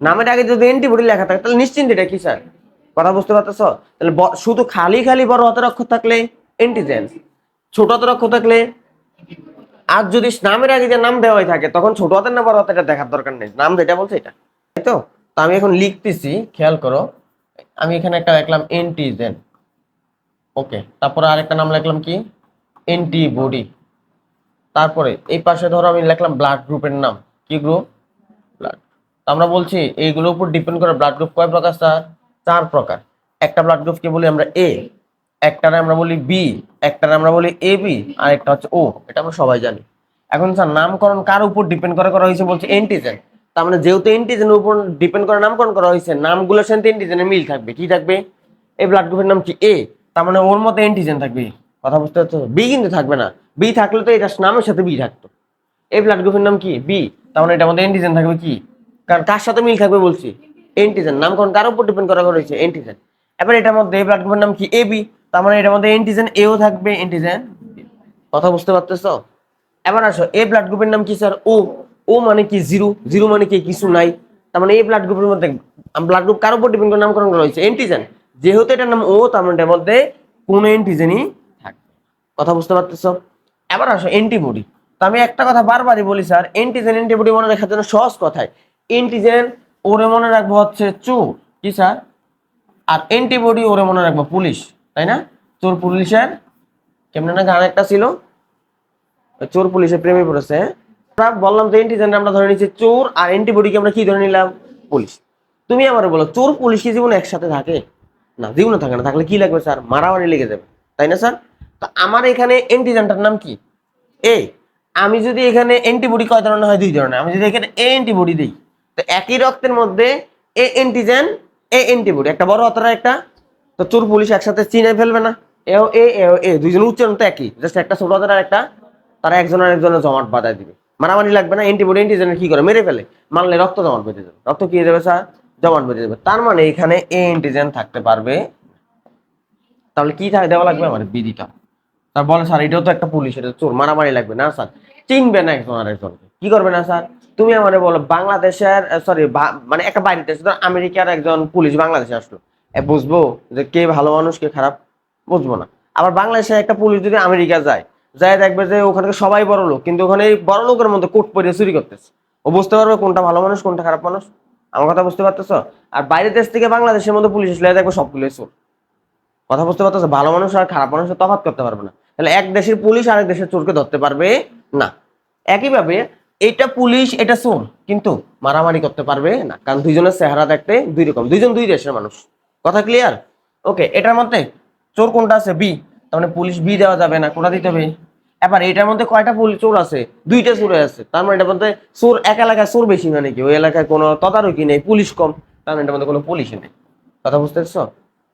নামের আগে যদি অ্যান্টিবডি লেখা থাকে, তাহলে নিশ্চিন্ত এটা কি স্যার? কথা বুঝতে পারতেছ? তাহলে শুধু খালি খালি বড় হাতের অক্ষর থাকলে অ্যান্টিজেন ছোট হাতের অক্ষর থাকলে আর যদি নামের আগে যে নাম দেওয়াই থাকে, তখন ছোট হাতের না বড় হাতের এটা দেখার দরকার নেই। নাম যেটা বলছে এটা। তাই তো? তো আমি এখন লিখতেছি, খেয়াল করো, আমি এখানে একটা লিখলাম এন্টিজেন ওকে, তারপরে আরেকটা নাম লিখলাম কি? অ্যান্টিবডি তারপরে এই পাশে ধরো আমি লিখলাম ব্লাড গ্রুপের নাম। কি গ্রুপ আমরা বলছি, এইগুলোর উপর ডিপেন্ড করে ব্লাড গ্রুপ কয় প্রকার, স্যার? চার প্রকার। একটা ব্লাড গ্রুপকে বলি আমরা এ একটারে আমরা বলি বি একটারে আমরা বলি এ বি আর একটা হচ্ছে ও এটা আমরা সবাই জানি। এখন স্যার, নামকরণ কার উপর ডিপেন্ড করে করা হয়েছে বলছে এন্টিজেন তার মানে যেহেতু এন্টিজেনের উপর ডিপেন্ড করে নামকরণ করা হয়েছে, নামগুলোর সাথে এন্টিজেনের মিল থাকবে। কি থাকবে? এই ব্লাড গ্রুপের নাম কি এ তার মানে ওর মধ্যে এন্টিজেন থাকবে। কথা বুঝতে পারছ? বি কিন্তু থাকবে না। বি থাকলে তো এটা নামের সাথে বি থাকতো। এই ব্লাড গ্রুপের নাম কি? বি তার মানে এটার মধ্যে এন্টিজেন থাকবে কি? কারণ কার সাথে মিল থাকবে বলছি এন্টিজেন নামকরণ কার উপর ডিপেন্ড করা হয়েছে এন্টিজেন এবার এটার মধ্যে ব্লাড গ্রুপের নাম কি? এ বি তার মানে এটার মধ্যে এন্টিজেন এও থাকবে এন্টিজেন কথা বুঝতে পারতেছো? এবার আসো এ ব্লাড গ্রুপের নাম কি স্যার ও ও মানে কি জিরো জিরো মানে কি কিছু নাই। তার মানে এই ব্লাড গ্রুপের মধ্যে ব্লাড গ্রুপ কার উপর ডিপেন্ড করে নামকরণ করা হয়েছে এন্টিজেন যেহেতু এটার নাম ও তার মানে এটার মধ্যে কোনো এন্টিজেনই থাকবে। কথা বুঝতে পারতেছো? এবার আসো অ্যান্টিবডি তো আমি একটা কথা বারবারই বলি স্যার অ্যান্টিজেন অ্যান্টিবডি মনে রাখার জন্য সহজ কথায়। অ্যান্টিজেন ওরে মনে রাখব হচ্ছে চোর। কি স্যার? আর অ্যান্টিবডি ওরে মনে রাখব পুলিশ, তাই না? চোর পুলিশের, কেমন না গান একটা ছিল চোর পুলিশের প্রেমে পড়েছে হ্যাঁ? বললাম যে অ্যান্টিজেন আমরা ধরে নিচ্ছি চোর, আর অ্যান্টিবডিকে আমরা কি ধরে নিলাম? পুলিশ। তুমি আমার বলো, চোর পুলিশ কি জীবনে একসাথে থাকে? না, জীবনে থাকে না, থাকলে কি লাগবে স্যার? মারামারি লেগে যাবে, তাই না স্যার? তো আমার এখানে অ্যান্টিজেনটার নাম কি? এ, আমি যদি এখানে অ্যান্টিবডি কয় ধরনের হয়? দুই ধরনের। আমি যদি এখানে এ অ্যান্টিবডি দিই তো একই রক্তের মধ্যে এ অ্যান্টিজেন এ অ্যান্টিবডি একটা বড় হাতের একটা, তো চোর পুলিশ একসাথে চিনে ফেলবে না। এও এ এও এ দুইজন উচ্চারণ তো একই জাস্ট একটা ছোট আর একটা, তারা একজন আর একজনের জমাট বাঁধায় দিবে। মারামারি লাগবে না অ্যান্টিবডি অ্যান্টিজেনের কি করে? মেরে ফেলে। মানলে রক্ত জমাট বেঁধে যাবে রক্ত কি যাবে স্যার জমাট বেঁধে যাবে তার মানে এখানে এ অ্যান্টিজেন থাকতে পারবে। তাহলে কি থাকে দেওয়া লাগবে আমার? বিডিটা। তার বলে স্যার এটাও তো একটা পুলিশ, এটা চোর। মারামারি লাগবে না স্যার চিনবে না একজন আর একজনকে। কি করবে না স্যার তুমি আমারে বলো, বাংলাদেশের সরি মানে একটা ধর আমেরিকার একজন পুলিশ বাংলাদেশে আসলো। বুঝব যে কে ভালো মানুষ, কে খারাপ, বুঝব না। আবার বাংলাদেশের একটা পুলিশ যদি আমেরিকা যায় যায় দেখবে যে ওখানে সবাই বড় লোক, কিন্তু ওখানে এই বড় লোকের মধ্যে কোট পরে চুরি করতেছে। ও বুঝতে পারবে কোনটা ভালো মানুষ, কোনটা খারাপ মানুষ? আমার কথা বুঝতে পারতেছো? আর বাইরের দেশ থেকে বাংলাদেশের মধ্যে পুলিশ আসলে দেখবে সবগুলোই চোর। কথা বুঝতে পারতেছো? ভালো মানুষ আর খারাপ মানুষের তফাৎ করতে পারবে না। তাহলে এক দেশের পুলিশ আরেক দেশের চোরকে ধরতে পারবে না। একইভাবে এটা পুলিশ, এটা চোর, কিন্তু মারামারি করতে পারবে না। কারণ দুইজনের চেহারা দেখতে দুই রকম দুইজন দুই দেশের মানুষ। কথা ক্লিয়ার ওকে এটার মধ্যে চোর কোনটা আছে? বি তার মানে পুলিশ বি দেওয়া যাবে না, কোনটা দিতে হবে? এবার এটার মধ্যে কয়টা চোর আছে? দুইটা চোর আছে। তার মানে এটার মধ্যে চোর এক এলাকায় চোর বেশি মানে কি ওই এলাকায় কোনো তদারকি নেই, পুলিশ কম। তার মানে এটার মধ্যে কোনো পুলিশ নেই। কথা বুঝতে পারছ?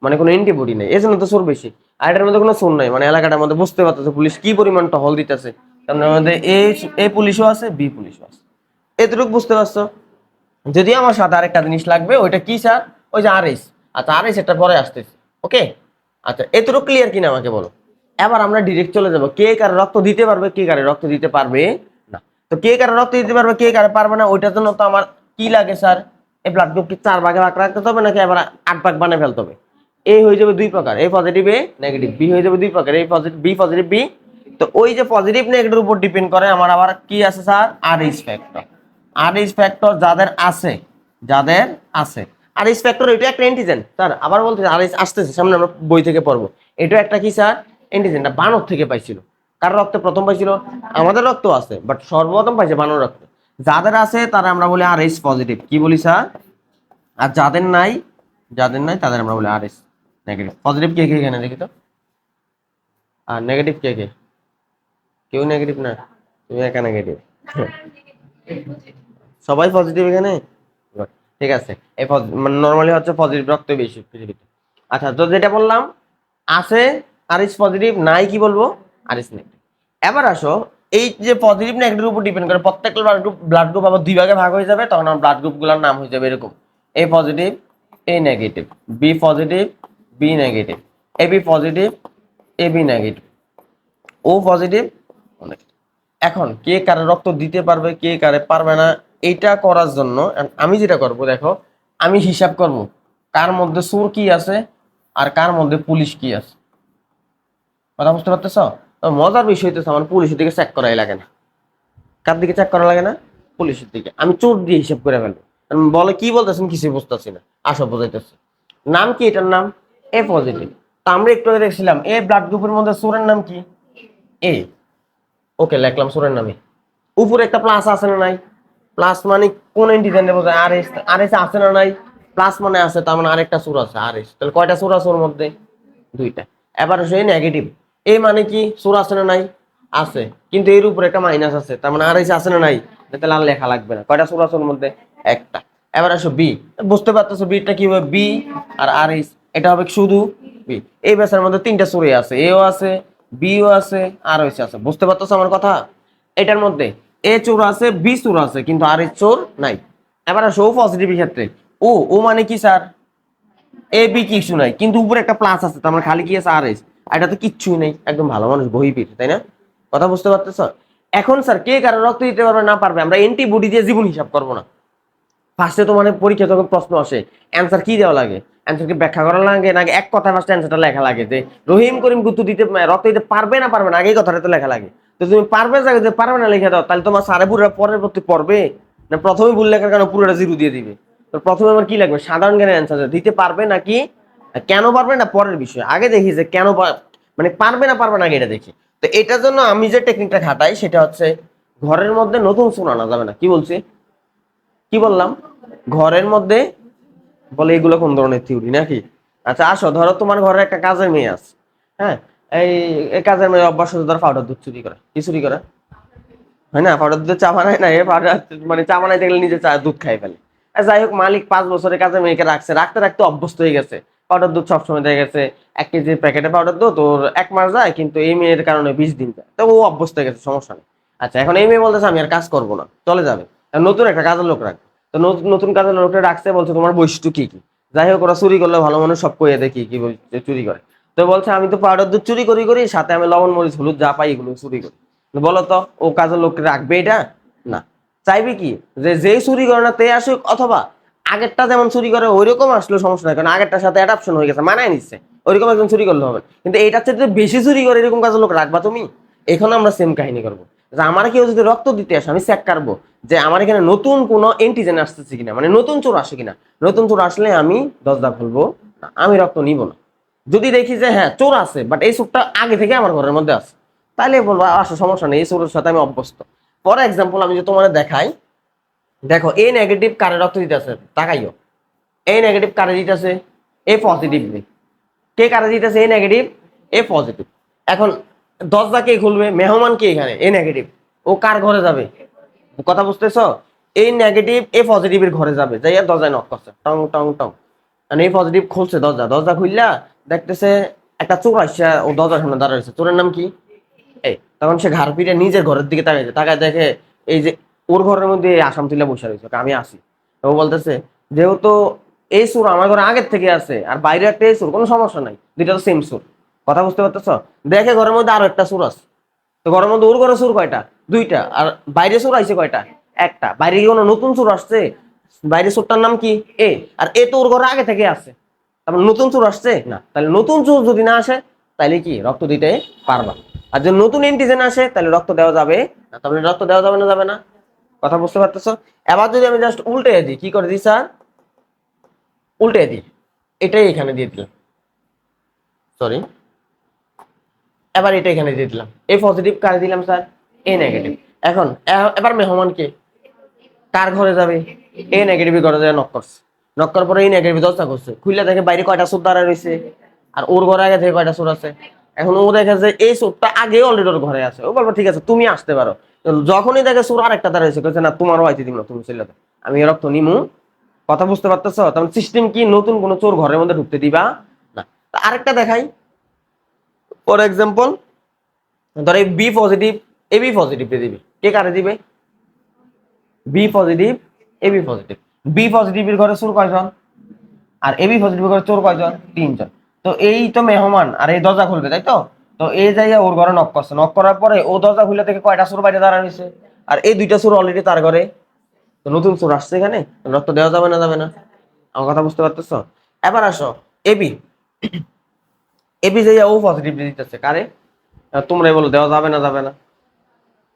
মানে কোনো এন্টিবডি নেই। এই জন্য তো চোর বেশি। আর এটার মধ্যে কোনো চোর নাই। মানে এলাকাটার মধ্যে বুঝতে পারতেছে পুলিশ কি পরিমাণ টহল দিতেছে। তার মধ্যে এ এ পুলিশও আছে, বি পুলিশও আছে। এতটুকু বুঝতে পারছ? যদি আমার সাথে আরেকটা জিনিস লাগবে, ওইটা কি স্যার? ওই যে আর এস আচ্ছা আর এস এটা পরে আসতেছে, ওকে? আচ্ছা এতটুকু ক্লিয়ার কিনা আমাকে বলো? এবার আমরা ডিরেক্ট চলে যাব, কে কারে রক্ত দিতে পারবে, কে কারে রক্ত দিতে পারবে? না। তো কে কারে রক্ত দিতে পারবে, কে কারে পারবে না, ওইটার জন্য তো আমার কি লাগে স্যার? এই ব্লাড গ্রুপ কি চার ভাগে ভাগ রাখতে হবে, নাকি আবার আট ভাগ বানিয়ে ফেলতে হবে? এ হয়ে যাবে দুই প্রকার, A positive A negative B হয়ে যাবে দুই প্রকার এই পজিটিভ বি পজিটিভ বি তো ওই যে পজিটিভ নেগেটিভ উপর ডিপেন্ড করে, আমার আবার কি আছে sir? Rh factor Rh factor যাদের আছে যাদের আছে। আর ইস ফ্যাক্টর এটা একটা অ্যান্টিজেন স্যার। আবার বলতে আর ইস আসতেছে, সামনে আমরা বই থেকে পড়ব। এটা একটা কি, স্যার? অ্যান্টিজেন বানর থেকে পাইছিল। কার রক্তে প্রথম পাইছিল? আমাদের রক্ত আছে বাট সর্বপ্রথম পাইছে বানর রক্ত। যাদের আছে, তারা আমরা বলি আর এস পজিটিভ কি বলি, স্যার? আর যাদের নাই যাদের নাই, তাদের আমরা বলি আর এস নেগেটিভ পজিটিভ কে কে এখানে দেখি তো? আর নেগেটিভ কে কে? কেউ নেগেটিভ না, তুমি একা নেগেটিভ সবাই পজিটিভ এখানে? ঠিক আছে, এই নর্মালি হচ্ছে পজিটিভ রক্ত বেশি পৃথিবীতে। আচ্ছা তো যেটা বললাম, আছে, আর ইস পজিটিভ নাই কি বলব? আর ইস নেগেটিভ এবার আসো, এই যে পজিটিভ নেগেটিভ উপর ডিপেন্ড করে, প্রত্যেকটা ব্লাড গ্রুপ ব্লাড গ্রুপ আবার দুই ভাগে ভাগ হয়ে যাবে, তখন আমার ব্লাড গ্রুপগুলোর নাম হয়ে যাবে এরকম। A positive A negative B positive B negative A B positive A B negative O positive এখন কে কারে রক্ত দিতে পারবে, কে কারে পারবে না, এইটা করার জন্য আমি যেটা করব, দেখো, আমি হিসাব করব, কার মধ্যে সুর কি আছে আর কার মধ্যে পুলিশ কি আছে। কথা বুঝতে পারতেছ? মজার বিষয় হইতেছে, আমার পুলিশের দিকে চেক করাই লাগে না। কার দিকে চেক করা লাগে না? পুলিশের দিকে। আমি চোর দিয়ে হিসাব করে ফেলব। বলে কি বলতেছেন কিছুই বুঝতেছি না। আসো বোঝাইতেছে। নাম কি এটার নাম? এ পজিটিভ তা আমরা একটু আগে দেখছিলাম এ ব্লাড গ্রুপের মধ্যে সুরের নাম কি? এ ওকে লিখলাম, সুরের নামে। উপরে একটা প্লাস আছে না নাই? প্লাস মানে কোন এন্টিজেন্টে বোঝায়? আর এস আর এস আছে না নাই? প্লাস মানে আছে, তার মানে আরেকটা সুর আছে আর এস তাহলে কয়টা সুর আছে ওর মধ্যে? দুইটা। এবার আসে নেগেটিভ এ মানে কি? সুর আছে না নাই? আছে। কিন্তু এর উপরে একটা মাইনাস আছে, তার মানে আর এস আছে না নাই? তাহলে আর লেখা লাগবে না। কয়টা সুর আছে ওর মধ্যে? একটা। এবার আসো বি বুঝতে পারতেছো বিটা কি হবে? বি আর আর এস এটা হবে শুধু বি এই ব্যাসের মধ্যে তিনটা সুরে আছে। এও আছে বিও আছে আর এস আছে। বুঝতে পারতেছো আমার কথা? এটার মধ্যে এ চোর আছে, বি চোর আছে, কিন্তু আর এস চোর নাই। এবার আসো পজিটিভ ক্ষেত্রে। ও ও মানে কি স্যার? এ, বি কিছু নাই, কিন্তু উপরে একটা প্লাস আছে, তার মানে খালি কি আছে? Rh. এটা তো কিচ্ছুই নেই, একদম ভালো মানুষ বহিপির তাই না? কথা বুঝতে পারতেছ? এখন স্যার, কে কারও রক্ত দিতে পারবে না পারবে? আমরা এন্টিবডি দিয়ে জীবন হিসাব করব না। ফার্স্টে তো মানে পরীক্ষা যখন প্রশ্ন আসে অ্যান্সার কি দেওয়া লাগে? অ্যান্সারকে ব্যাখ্যা করা লাগে? নাকি এক কথায় ফার্স্ট অ্যান্সারটা লেখা লাগে? যে রহিম করিম গুত্তু দিতে রক্ত দিতে পারবে না পারবে না? আগে কথাটা তো লেখা লাগে। তো তুমি পারবে জায়গা যে পারবে না লিখে দাও, তাহলে তোমার সারে পুরো পরের প্রতি পড়বে? না প্রথমে ভুল লেখার কারণে পুরোটা জিরো দিয়ে দিবে। তো প্রথমে আমার কি লাগবে? সাধারণ জ্ঞানের অ্যান্সার দিতে পারবে নাকি? কেন পারবে না? পরের বিষয়। আগে দেখি যে কেন মানে পারবে না পারবে না, আগে এটা দেখি। তো এটার জন্য আমি যে টেকনিকটা খাটাই, সেটা হচ্ছে ঘরের মধ্যে নতুন সুর আনা যাবে না। কি বলছি? কি বললাম? ঘরের মধ্যে? বলে এগুলো কোন ধরনের থিওরি নাকি? আচ্ছা আসো, ধরো তোমার ঘরে একটা কাজের মেয়ে আছে হ্যাঁ? এই কাজের মেয়ে অভ্যাস হচ্ছে, ধরো পাউডার দুধ চুরি করে, কি চুরি করে? হয় না? পাউডার দুধে চা বানায় না? এ পাউডার মানে চা বানাইতে গেলে নিজে চা, দুধ খাই ফেলে। যাই হোক, মালিক পাঁচ বছরের কাজে মেয়েকে রাখছে, রাখতে রাখতে অভ্যস্ত হয়ে গেছে। পাউডার দুধ সবসময় দেখা গেছে, এক কেজি প্যাকেটে পাউডার দুধ, ওর এক মাস যায়, কিন্তু এই মেয়ের কারণে বিশ দিন যায়। তো ও অভ্যস্ত হয়ে গেছে, সমস্যা নেই। আচ্ছা এখন এই মেয়ে বলতেছে, আমি আর কাজ করব না, চলে যাবে। নতুন একটা কাজের লোক রাখবে। তো নতুন- কাজের লোকটা রাখছে, বলছে তোমার বৈশিষ্ট্য কি কি? যাই হোক, ওরা চুরি করলে ভালো মানুষ সব কইয়ে দেখি কি চুরি করে। তো বলছে, আমি তো পাউডার দুধ চুরি করি করি, সাথে আমি লবণ, মরিচ, হলুদ যা পাই এগুলো চুরি করি। বলো তো, ও কাজের লোককে রাখবে এটা? না। চাইবে কি? যে যেই চুরি করে না তে আসুক, অথবা আগেরটা যেমন চুরি করে, ওইরকম আসলে সমস্যা নাই, কারণ আগেরটার সাথে অ্যাডাপশন হয়ে গেছে, মানায় নিচ্ছে। ওইরকম একজন চুরি করলে হবে। কিন্তু এইটার চেয়ে বেশি চুরি করে, এরকম কাজের লোক রাখবা তুমি? এখানে আমরা সেম কাহিনী করব। আমার কেউ যদি রক্ত দিতে আসে, আমি চেক করব যে আমার এখানে নতুন কোনো এন্টিজেন আসতেছে কিনা মানে নতুন চোর আসে কিনা। নতুন চোর আসলে আমি দরজা খুলবো আমি রক্ত নিব না। যদি দেখি যে হ্যাঁ চোর আছে বাট এই চোরটা আগে থেকে আমার ঘরের মধ্যে আছে তাহলে বলব আসো, সমস্যা নেই, এই চোরের সাথে আমি অভ্যস্ত। ফর এক্সাম্পল আমি যে তোমার দেখাই, দেখো এ নেগেটিভ কারে রক্ত দিতে দিতেছে তাকাইও। এ নেগেটিভ কারে দিতে দিতেছে এ পজিটিভ কে কারে দিতে দিতেছে এ নেগেটিভ এ পজিটিভ এখন দরজা কে খুলবে? মেহমান কে এখানে? এ নেগেটিভ ও কার ঘরে যাবে? কথা বুঝতেছ? এই নেগেটিভ এ পজিটিভের ঘরে যাবে। যাই দরজায় নক করছে। টং টং টং। আর এই পজিটিভ খুলছে দরজা। দরজা খুললা দেখতেছে একটা চোর আসছে, ও দরজার সামনে দাঁড়া রয়েছে। চোরের নাম কি? এই তখন সে ঘাড় পিটে নিজের ঘরের দিকে তাকাইছে তাকায় দেখে এই যে ওর ঘরের মধ্যে আসাম তুলে বসে রয়েছে। আমি আসি। ও বলতেছে, যেহেতু এই সুর আমার ঘরে আগের থেকে আছে, আর বাইরে একটা এই সুর কোনো সমস্যা নাই। দুইটা তো সেম সুর কথা বুঝতে পারতেছ? দেখে ঘরের মধ্যে আরও একটা সুর আছে। তো ঘরের মধ্যে ওর ঘরে সুর কয়টা? দুইটা। আর বাইরে সুর আইছে কয়টা? একটা। বাইরে কি কোনো নতুন সুর আসছে? বাইরে সুরটার নাম কি? এ। আর এ তো ওর ঘরে আগে থেকে আছে। তারপর নতুন সুর আসছে? না। তাহলে নতুন চোর যদি না আসে, তাহলে কি? রক্ত দিতে পারবা। আর যদি নতুন এন্টিজেন আসে, তাহলে রক্ত দেওয়া যাবে না। তাহলে রক্ত দেওয়া যাবে না যাবে না। কথা বুঝতে পারতেছো? এবার যদি আমি জাস্ট উল্টে দিই, কি করে দিই স্যার? উল্টে দিই। এটাই এখানে দিয়ে দিলাম। সরি এবার এটা এখানে দিয়ে দিলাম। এ পজিটিভ কারে দিলাম স্যার এ নেগেটিভ এখন এবার মেহমান কে? কার ঘরে যাবে? এ নেগেটিভ ঘরে যাবে নক করছে। নক করার পরে এই নেগেটিভ দরজা করছে খুললে দেখে বাইরে কয়টা সুর দাঁড়া রয়েছে। আর ওর ঘরে আগে থেকে কয়টা সুর আছে? এখন ও দেখে যে এই সুরটা আগে অলরেডি ওর ঘরে আছে। ও বলব, ঠিক আছে, তুমি আসতে পারো। যখনই দেখে সুর আরেকটা দাঁড়া রয়েছে, কইছে, না, তোমারও আইতে দিব না, তুমি চলে আমি রক্ত নিমু। কথা বুঝতে পারতেছো? তখন সিস্টেম কি? নতুন কোনো চোর ঘরের মধ্যে ঢুকতে দিবা না। আরেকটা দেখাই। ফর এক্সাম্পল ধর এই B positive A B positive দিবি। কে কারে দিবে? B positive A B positive B পজিটিভের ঘরে চোর কয়জন? আর এ বি পজিটিভ ঘরে চোর কয়জন? তিনজন। তো এই তো মেহমান, আর এই দরজা খুলবে, তাই তো? তো এই যাইয়া ওর ঘরে নক করছে। নক করার পরে ও দরজা খুলে থেকে কয়টা চোর বাইরে দাঁড়া রয়েছে? আর এই দুইটা চোর অলরেডি তার ঘরে। তো নতুন সোর আসছে এখানে? রক্ত দেওয়া যাবে না যাবে না? আমার কথা বুঝতে পারতেছো? এবার আসো এবি এবি যে ও পজিটিভ দিতেছে। কারে? তোমরাই বলো, দেওয়া যাবে না যাবে না।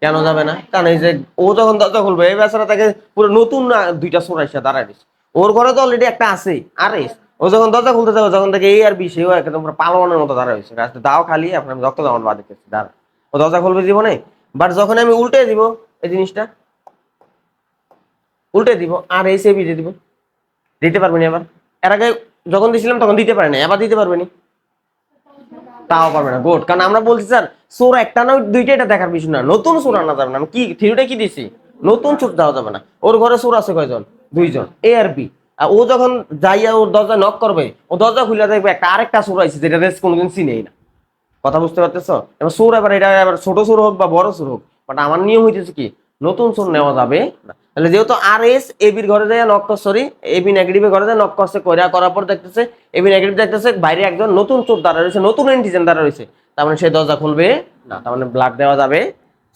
কেন যাবে না? কারণ এই যে ও যখন দরজা খুলবে এই বেচারা তাকে পুরো নতুন না, দুইটা সোর এসে দাঁড়ায় দিচ্ছে ওর ঘরে তো অলরেডি একটা আছে, আর। এস ও যখন দরজা খুলতে যাবে, যখন থেকে এই আর বি সেও একদম পুরো পালনের মতো দাঁড়ায় হয়েছে রাস্তা দাও খালি আপনার আমি রক্ত দাও বাদ দিতেছি, দাঁড়া। ও দরজা খুলবে জীবনে? বাট যখন আমি উল্টে দিব এই জিনিসটা, উল্টে দিব, আর এই সেবি দিয়ে দিব। দিতে পারবেনি আবার? এর আগে যখন দিছিলাম, তখন দিতে পারে না এবার দিতে পারবেনি তাও পারবে না গোট কারণ আমরা বলছি, স্যার সোর একটা না দুইটা এটা দেখার বিষয় না। নতুন সোর আনা যাবে না। আমি কি থিওরিটা কি দিছি? নতুন চোর দেওয়া যাবে না। ওর ঘরে সোর আছে কয়জন? দুইজন। এ আর বি আর ও যখন যাইয়া ওর দরজা নক করবে, ও দরজা খুলে দেখবে একটা আরেকটা সোর আছে যেটা রেস কোনোদিন চিনেই না। কথা বুঝতে পারতেছ? এবার সোর এবার, এটা এবার ছোট সোর হোক বা বড় সোর হোক বাট আমার নিয়ম হইতেছে কি, নতুন সোর নেওয়া যাবে না। তাহলে যেহেতু আর এস এবির ঘরে যায় নক সরি এবি নেগেটিভের ঘরে যায় নক করছে কইরা করার পর দেখতেছে এবি নেগেটিভ দেখতেছে বাইরে একজন নতুন চোর দাঁড়া রয়েছে নতুন এন্টিজেন দাঁড়া রয়েছে। তার মানে সেই দরজা খুলবে না তার মানে ব্লাড দেওয়া যাবে।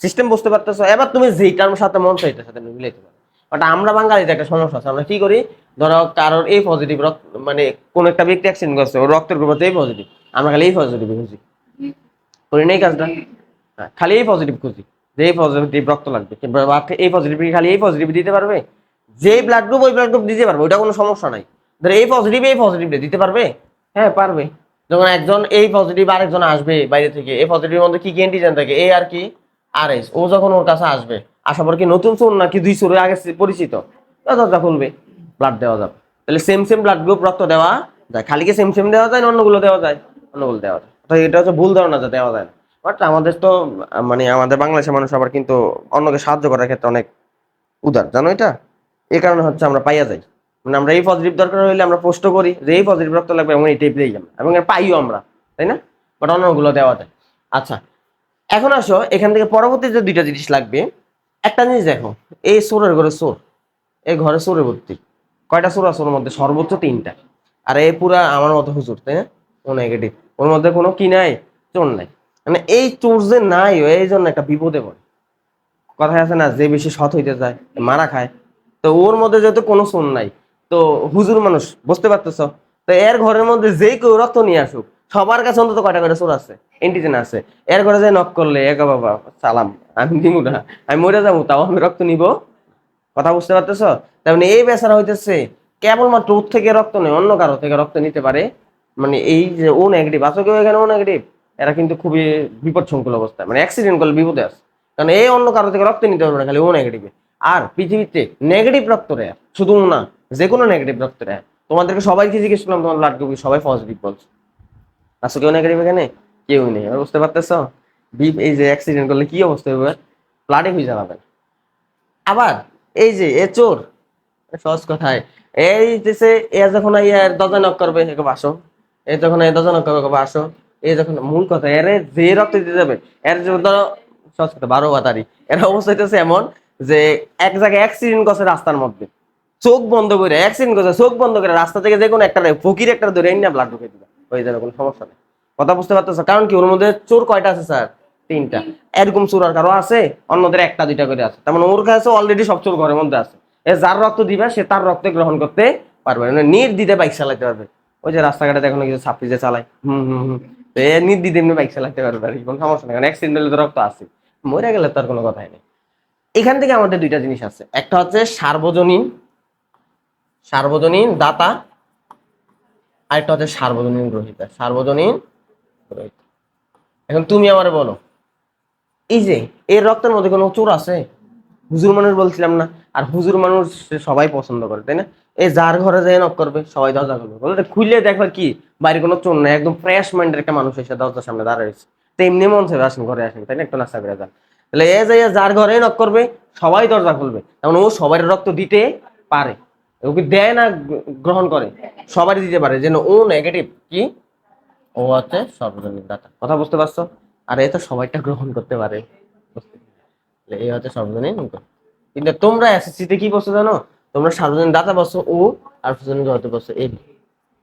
সিস্টেম বুঝতে পারতেছো? এবার তুমি যেইটার সাথে মন সেইটার সাথে মিলাইতে পারো। বাট আমরা বাঙালিতে একটা সমস্যা আছে আমরা কি করি? ধরো কারোর এই পজিটিভ রক্ত মানে কোন একটা ব্যক্তি অ্যাক্সিডেন্ট করছে ওর রক্তের গ্রুপ এই পজিটিভ আমরা খালি এই পজিটিভ খুঁজি। করি নেই কাজটা? হ্যাঁ, খালি এই পজিটিভ খুঁজি। যে এই পজিটিভ রক্ত লাগবে। এই পজিটিভ খালি এই পজিটিভ দিতে পারবে? যে ব্লাড গ্রুপ ওই ব্লাড গ্রুপ দিতে পারবে ওটা কোনো সমস্যা নাই। ধরো এই পজিটিভ এই পজিটিভ দিতে পারবে? হ্যাঁ পারবে। যখন একজন এই পজিটিভ আরেকজন আসবে বাইরে থেকে এই পজিটিভের মধ্যে কি কি অ্যান্টিজেন থাকে? এ আর কি? আর এস ও যখন ওর কাছে আসবে আসার পর কি নতুন চোর নাকি দুই চোর আগে পরিচিত? দরজা খুলবে ব্লাড দেওয়া যাবে। তাহলে সেম সেম ব্লাড গ্রুপ রক্ত দেওয়া যায়। খালি কি সেম সেম দেওয়া যায় না অন্যগুলো দেওয়া যায়? অন্যগুলো দেওয়া যায়। তো এটা হচ্ছে ভুল ধারণা যে দেওয়া যায় না। বাট আমাদের তো মানে আমাদের বাংলাদেশের মানুষ আবার কিন্তু অন্যকে সাহায্য করার ক্ষেত্রে অনেক উদার, জানো এটা? এই কারণে হচ্ছে আমরা পাইয়া যাই। মানে আমরা এই পজিটিভ দরকার হইলে আমরা পোস্ট করি যে এই পজিটিভ রক্ত লাগবে এবং এই পেয়ে আমরা, এবং পাইও আমরা, তাই না? বাট অন্যগুলো দেওয়া যায়। আচ্ছা এখন আসো, এখান থেকে পরবর্তী যে দুইটা জিনিস লাগবে, একটা জিনিস দেখো, এই সোরের ঘরে সোর, এই ঘরে সোরে ভর্তি। কয়টা সোর আছে ওর মধ্যে? সর্বোচ্চ তিনটা। আর এই পুরা আমার মতো হুজুর, তাই না? ও নেগেটিভ ওর মধ্যে কোনো কি নাই? চোর নাই। মানে এই চোর যে নাই, এই জন্য একটা বিপদে পড়ে। কথায় আছে না, যে বেশি সৎ হইতে যায়, মারা খায়। তো ওর মধ্যে যেহেতু কোনো চোর নাই, তো হুজুর মানুষ, বুঝতে পারতেছ? তো এর ঘরের মধ্যে যে কেউ রক্ত নিয়ে আসুক, সবার কাছে অন্তত কয়টা কয়টা চোর আছে? এন্টিজেন আছে। এর ঘরে যে নক করলে একা বাবা, সালাম, আমি দিমু না, আমি মরে যাব, তাও আমি রক্ত নিব? কথা বুঝতে পারতেছ? তার মানে এই বেচারা হইতেছে, কেবলমাত্র ওর থেকে রক্ত নেই অন্য কারও থেকে রক্ত নিতে পারে। মানে এই যে ও নেগেটিভ আছে কেউ এখানে ও নেগেটিভ এরা কিন্তু খুবই বিপদ সংকুল অবস্থায়। মানে অ্যাক্সিডেন্ট করলে বিপদে আছে। কারণ এই অন্য কারও থেকে রক্ত নিতে পারবে না, খালি ও নেগেটিভ আর পৃথিবীতে নেগেটিভ রক্ত রেয়ার শুধু না যে কোনো নেগেটিভ রক্ত রেয়ার তোমাদেরকে সবাইকে জিজ্ঞেস করলাম, তোমার ব্লাড গ্রুপ সবাই পজিটিভ বলছে। আসো কেউ নেগেটিভ এখানে? কেউ নেই। বুঝতে পারতেছ? বিপ, এই যে অ্যাক্সিডেন্ট করলে কি অবস্থা হবে? ব্লাডে হয়ে যাবে আবার, এই যে এ চোর সহজ কথায় এই দেশে এ যখন দরজা নক করবে, একে বাসো। এ যখন এই দরজা করবে, একে বাসো। এই যখন মূল কথা, এর যে রক্ত দিতে যাবে, এর যে ধরো কথা, বারো বাতারি। এর অবস্থা হইতেছে এমন যে এক জায়গায় অ্যাক্সিডেন্ট করছে রাস্তার মধ্যে। চোখ বন্ধ করে অ্যাক্সিডেন্ট করছে, চোখ বন্ধ করে রাস্তা থেকে যে কোনো একটা ফকির একটা ধরে এনে ব্লাড ঢুকে দিবে। হয়ে যাবে, কোনো সমস্যা নেই। কথা বুঝতে পারতেছো? কারণ কি, ওর মধ্যে চোর কয়টা আছে স্যার? তিনটা। এরকম চোর আর কারও আছে? অন্যদের একটা, দুইটা করে আছে। তার মানে ওর কাছে অলরেডি সব চোর ঘরের মধ্যে আছে। এ যার রক্ত দিবে, সে তার রক্ত গ্রহণ করতে পারবে মানে নিট দিতে বাইক চালাতে পারবে। ওই যে রাস্তাঘাটে দেখো না কিছু ছাপড়ি চালায়। হুম হুম হুম। তো এ এমনি বাইক চালাতে পারবে আর কি, কোনো সমস্যা নেই কারণ অ্যাক্সিডেন্ট হলে তো রক্ত আছে। মরে গেলে তার কোনো কথাই নেই। এখান থেকে আমাদের দুইটা জিনিস আছে। একটা হচ্ছে সার্বজনীন সার্বজনীন দাতা আরেকটা হচ্ছে সার্বজনীন গ্রহিতা। সার্বজনীন গ্রহিতা। এখন তুমি আমারে বলো এই যে এর রক্তের মধ্যে কোনো চোর আছে? হুজুর মানুষ বলছিলাম না, আর হুজুর মানুষ সে সবাই পছন্দ করে, তাই না? এই যার ঘরে যায় নক করবে, সবাই দরজা খুলবে। বলতে খুললে দেখবে কি? বাড়ির কোনো চোর নাই, একদম ফ্রেশ মাইন্ডের একটা মানুষ এসে দরজার সামনে দাঁড়ায় রয়েছে। তো এমনি মন চাইবে, আসেন, ঘরে আসেন তাই না? একটু নাস্তা করে যান। তাহলে এ যাইয়া যার ঘরে নক করবে, সবাই দরজা খুলবে। তেমন ও সবাই রক্ত দিতে পারে ওকে দেয় না গ্রহণ করে? সবারই দিতে পারে, যেন ও নেগেটিভ কি? ও হচ্ছে সর্বজনীন দাতা। কথা বুঝতে পারছ? আর এ তো সবাইটা গ্রহণ করতে পারে। এই হচ্ছে সর্বজনীন গ্রহ। কিন্তু তোমরা এসএসসি তে কি বলছো জানো? তোমরা সার্বজনীন দাতা বলছো ও আর সার্বজনীন গ্রহতে বলছো এবি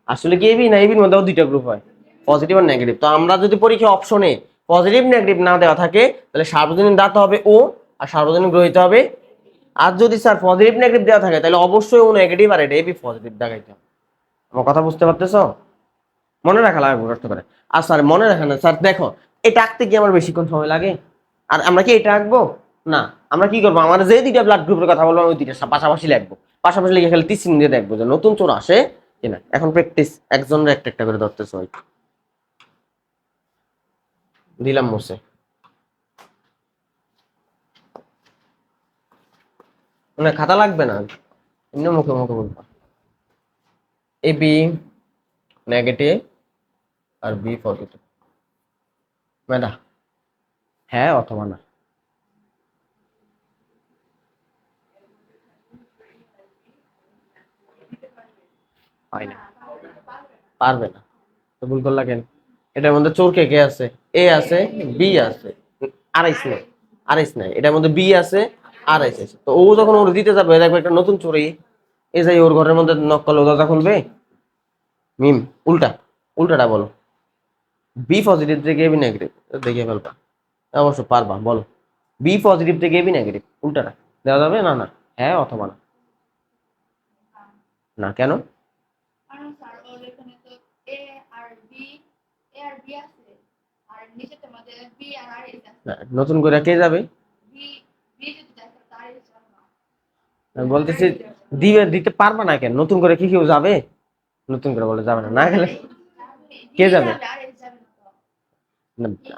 আসলে কি এবি না এবির মধ্যেও দুইটা গ্রুপ হয় পজিটিভ আর নেগেটিভ তো আমরা যদি পরীক্ষা অপশনে পজিটিভ নেগেটিভ না দেওয়া থাকে, তাহলে সার্বজনীন দাতা হবে ও আর সার্বজনীন গ্রহিত হবে আর যদি স্যার পজিটিভ নেগেটিভ দেওয়া থাকে, তাহলে অবশ্যই ও নেগেটিভ আর এটা এবি পজিটিভ দেখাইতে হবে। আমার কথা বুঝতে পারতেছো? মনে রাখা লাগবে কষ্ট করে। আর স্যার মনে রাখা না স্যার দেখো, এটা আঁকতে কি আমার বেশিক্ষণ সময় লাগে? আর আমরা কি এটা আঁকবো? না, আমরা কি করব? আমার যে দুইটা ব্লাড গ্রুপের কথা বলব ওই দুইটা পাশাপাশি লিখব। পাশাপাশি লিখে খালি তিন দিয়ে দেখব যে নতুন চোর আসে কিনা এখন প্র্যাকটিস একজনের একটা একটা করে ধরতেছে ওই দিলাম মুছে। মানে খাতা লাগবে না? এমনি মুখে মুখে বলব। এ বি নেগেটিভ আর বি পজিটিভ মেধা হ্যাঁ অথবা না। হয় না পারবে না। তো ভুল করলা কেন? এটার মধ্যে চোর কে কে আছে? এ আছে, বি আছে আড়াইশ নাই আড়াইশ নাই। এটার মধ্যে বি আছে আড়াইশ আছে। তো ও যখন ওর দিতে যাবে, দেখবে একটা নতুন চোরই এ যাই ওর ঘরের মধ্যে নক করলে, দরজা খুলবে? মিম, উল্টা, উল্টাটা বলো। বি পজিটিভ থেকে বি নেগেটিভ দেখে ফেলবা। অবশ্য পারবা, বলো। বি পজিটিভ থেকে বি নেগেটিভ উল্টাটা। দেওয়া যাবে? না না। হ্যাঁ অথবা না। না, কেন কারণ স্যার ওর এখানে তো এ আর বি এ আর বি আছে আর নিচেতে মধ্যে বি আর আর এস আছে না, নতুন করে কে যাবে? বলতেছি দিবে দিতে পারবে না কেন? নতুন করে কি কেউ যাবে? নতুন করে বলে যাবে না না গেলে কে যাবে?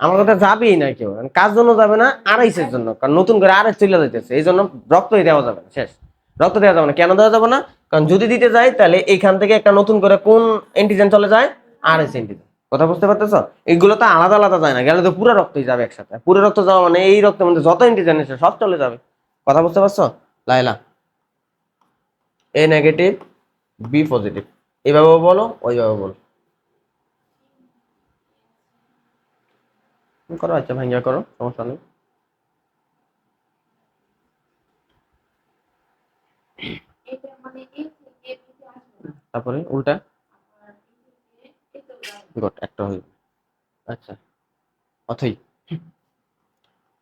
আমার কথা যাবেই না কেউ। কাজ জন্য যাবে না? আড়াইশের জন্য। কারণ নতুন করে আড়াইশ চলে যাইতেছে। এই জন্য রক্তই দেওয়া যাবে না শেষ। রক্ত দেওয়া যাবে না। কেন দেওয়া যাবে না? কারণ যদি দিতে যায় তাহলে এইখান থেকে একটা নতুন করে কোন এন্টিজেন চলে যায়? আড়াইশ এন্টিজেন কথা বুঝতে পারতেছ? এইগুলো তো আলাদা আলাদা যায় না, গেলে তো পুরো রক্তই যাবে একসাথে। পুরো রক্ত যাওয়া মানে এই রক্তের মধ্যে যত এন্টিজেন এসে সব চলে যাবে। কথা বুঝতে পারছ? Laila A negative B positive এইভাবে বলো ওইভাবে বলো। করো আচ্ছা ভাঙ্গিয়া করো, সমস্যা নেই। তারপরে, উল্টা। গুড একটা হইল আচ্ছা। অথই।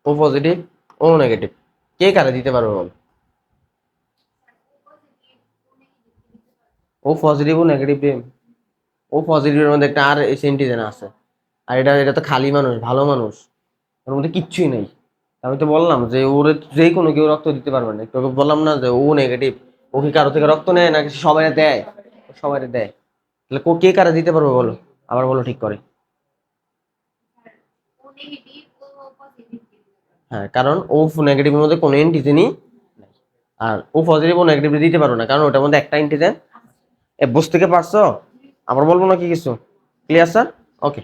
ও পজিটিভ ও নেগেটিভ কে কারে দিতে পারবে বল? ও পজিটিভ ও নেগেটিভ ও পজিটিভের মধ্যে একটা আর সেন্টিজেন আছে। আর এটা এটা তো খালি মানুষ, ভালো মানুষ। ওর মধ্যে কিচ্ছুই নেই। আমি তো বললাম যে ওর যে কোনো কেউ রক্ত দিতে পারবে না। তোকে বললাম না যে ও নেগেটিভ ও কি কারও থেকে রক্ত নেয় নাকি সবাই দেয়? সবাই দেয়। তাহলে কে কারে দিতে পারবে বলো? আবার বলো ঠিক করে। হ্যাঁ কারণ ও নেগেটিভের মধ্যে কোনো এন্টিজেনই নাই। আর ও পজিটিভ ও নেগেটিভ দিতে পারো না, কারণ ওটার মধ্যে একটা এন্টিজেন এ, বুঝতে থেকে পারছ? আবার বলব না কি কিছু? Clear sir okay